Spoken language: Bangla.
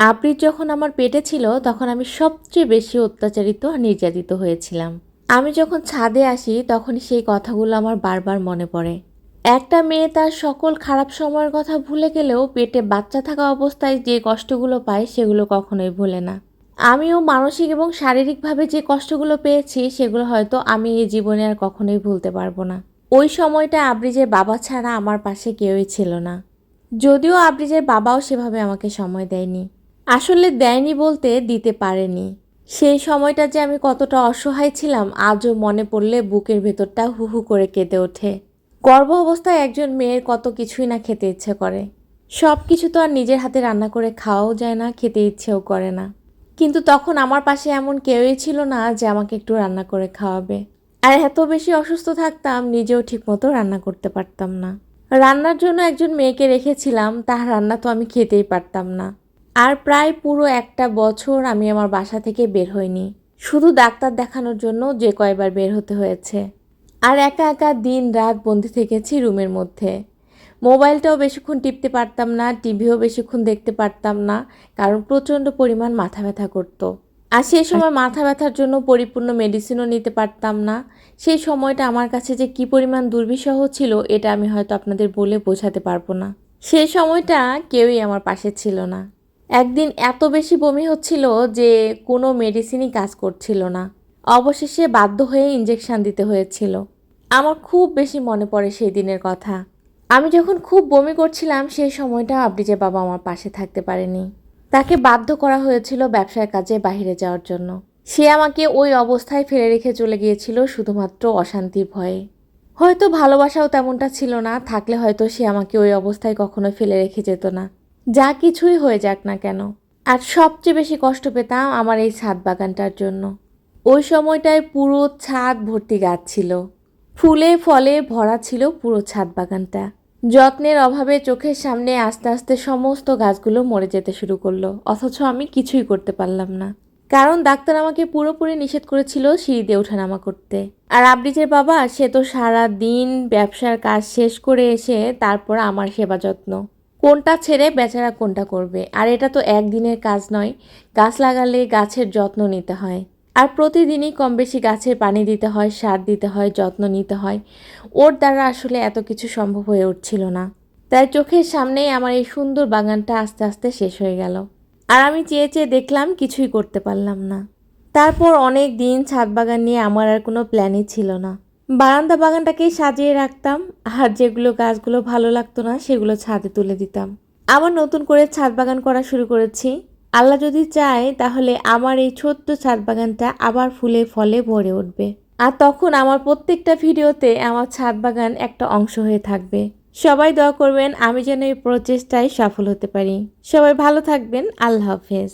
আবৃত যখন আমার পেটে ছিল, তখন আমি সবচেয়ে বেশি অত্যাচারিত আর নির্যাতিত হয়েছিলাম। আমি যখন ছাদে আসি তখন সেই কথাগুলো আমার বারবার মনে পড়ে। একটা মেয়ে তার সকল খারাপ সময়ের কথা ভুলে গেলেও পেটে বাচ্চা থাকা অবস্থায় যে কষ্টগুলো পায়, সেগুলো কখনোই ভুলে না। আমিও মানসিক এবং শারীরিকভাবে যে কষ্টগুলো পেয়েছি, সেগুলো হয়তো আমি এই জীবনে আর কখনোই ভুলতে পারব না। ওই সময়টা আবরিজের বাবা ছাড়া আমার পাশে কেউই ছিল না। যদিও আবরিজের বাবাও সেভাবে আমাকে সময় দেয়নি। আসলে দেয়নি বলতে দিতে পারেনি। সেই সময়টা যে আমি কতটা অসহায় ছিলাম, আজও মনে পড়লে বুকের ভেতরটা হু হু করে কেঁদে ওঠে। গর্ভ অবস্থায় একজন মেয়ের কত কিছুই না খেতে ইচ্ছে করে। সব কিছু তো আর নিজের হাতে রান্না করে খাওয়াও যায় না, খেতে ইচ্ছেও করে না। কিন্তু তখন আমার পাশে এমন কেউই ছিল না যে আমাকে একটু রান্না করে খাওয়াবে। আর এত বেশি অসুস্থ থাকতাম, নিজেও ঠিকমতো রান্না করতে পারতাম না। রান্নার জন্য একজন মেয়েকে রেখেছিলাম, তার রান্না তো আমি খেতেই পারতাম না। আর প্রায় পুরো একটা বছর আমি আমার বাসা থেকে বের হইনি। শুধু ডাক্তার দেখানোর জন্য যে কয়বার বের হতে হয়েছে। আর একা একা দিন রাত বন্দি থেকেছি রুমের মধ্যে। মোবাইলটাও বেশিক্ষণ টিপতে পারতাম না টিভিও বেশিক্ষণ দেখতে পারতাম না কারণ প্রচণ্ড পরিমাণ মাথা ব্যথা করতো। আর সেই সময় মাথা ব্যথার জন্য পরিপূর্ণ মেডিসিনও নিতে পারতাম না। সেই সময়টা আমার কাছে যে কি পরিমাণ দুর্বিষহ ছিল এটা আমি হয়তো আপনাদের বলে বোঝাতে পারব না। সেই সময়টা কেউই আমার পাশে ছিল না। একদিন এত বেশি বমি হচ্ছিল যে কোনো মেডিসিনই কাজ করছিল না। অবশেষে বাধ্য হয়ে ইঞ্জেকশন দিতে হয়েছিল। আমার খুব বেশি মনে পড়ে সেই দিনের কথা। আমি যখন খুব বমি করছিলাম, সেই সময়টা আবরিজের বাবা আমার পাশে থাকতে পারেনি। তাকে বাধ্য করা হয়েছিল ব্যবসার কাজে বাইরে যাওয়ার জন্য। সে আমাকে ওই অবস্থায় ফেলে রেখে চলে গিয়েছিল শুধুমাত্র অশান্তির ভয়ে। হয়তো ভালোবাসাও তেমনটা ছিল না, থাকলে হয়তো সে আমাকে ওই অবস্থায় কখনো ফেলে রেখে যেত না। যা কিছুই হয়ে যাক না কেন। আর সবচেয়ে বেশি কষ্ট পেতাম আমার এই ছাদ বাগানটার জন্য। ওই সময়টায় পুরো ছাদ ভর্তি গাছ ছিল। ফুলে ফলে ভরা ছিল পুরো ছাদ বাগানটা। যত্নের অভাবে চোখের সামনে আস্তে আস্তে সমস্ত গাছগুলো মরে যেতে শুরু করল, অথচ আমি কিছুই করতে পারলাম না। কারণ ডাক্তার আমাকে পুরোপুরি নিষেধ করেছিল সিঁড়ি দিয়ে ওঠানামা করতে। আর আবরিজের বাবা, সে তো সারা দিন ব্যবসার কাজ শেষ করে এসে তারপর আমার সেবা যত্ন। কোনটা ছেড়ে বেচারা কোনটা করবে? আর এটা তো একদিনের কাজ নয়। গাছ লাগালে গাছের যত্ন নিতে হয়। আর প্রতিদিনই কম বেশি গাছের পানি দিতে হয়, সার দিতে হয়, যত্ন নিতে হয়। ওর দ্বারা আসলে এত কিছু সম্ভব হয়ে উঠছিল না। তাই চোখের সামনেই আমার এই সুন্দর বাগানটা আস্তে আস্তে শেষ হয়ে গেল। আর আমি চেয়ে চেয়ে দেখলাম কিছুই করতে পারলাম না। তারপর অনেক দিন ছাদ বাগান নিয়ে আমার আর কোনো প্ল্যানই ছিল না। বারান্দা বাগানটাকেই সাজিয়ে রাখতাম, আর যেগুলো গাছগুলো ভালো লাগতো না, সেগুলো ছাদে তুলে দিতাম। আবার নতুন করে ছাদ বাগান করা শুরু করেছি। আল্লাহ যদি চায়, তাহলে আমার এই ছোট্ট ছাদ বাগানটা আবার ফুলে ফলে ভরে উঠবে। আর তখন আমার প্রত্যেকটা ভিডিওতে আমার ছাদ বাগান একটা অংশ হয়ে থাকবে। সবাই দোয়া করবেন, আমি যেন এই প্রচেষ্টায় সফল হতে পারি। সবাই ভালো থাকবেন, আল্লাহ হাফেজ।